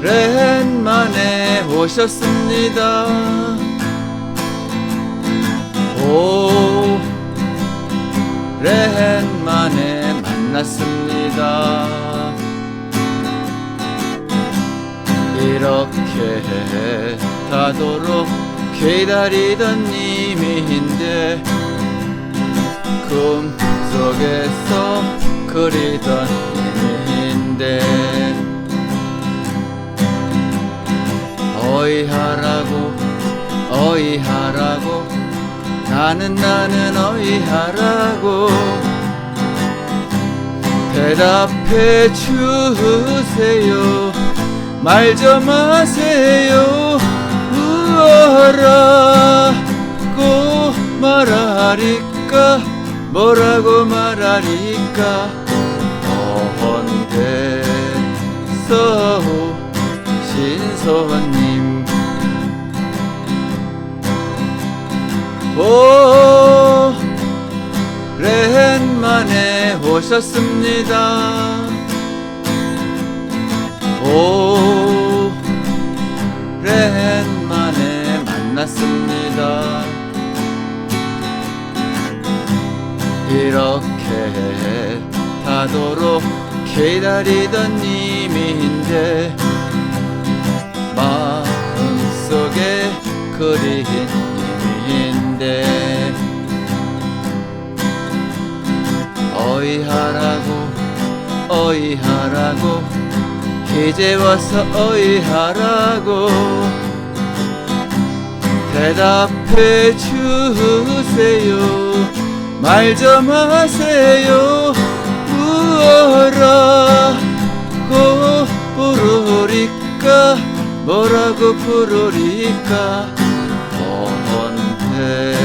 오랜만에 오셨습니다. 오랜만에 만났습니다. 이렇게 하도록 기다리던 님인데 꿈속에서 그리던 어이하라고 어이하라고 나는 나는 어이하라고. 대답해 주세요. 말 좀 하세요. 우어라고 말하리까? 뭐라고 말하리까? 어헌대서 신선님 오랜만에 오셨습니다. 오랜만에 만났습니다. 이렇게 하도록 기다리던 님인데 마음속에 그린 님인데 어이하라고 어이하라고 이제 와서 어이하라고 대답해 주세요. 말 좀 하세요. 우어라고 부르리까 뭐라고 부르리까 어헌대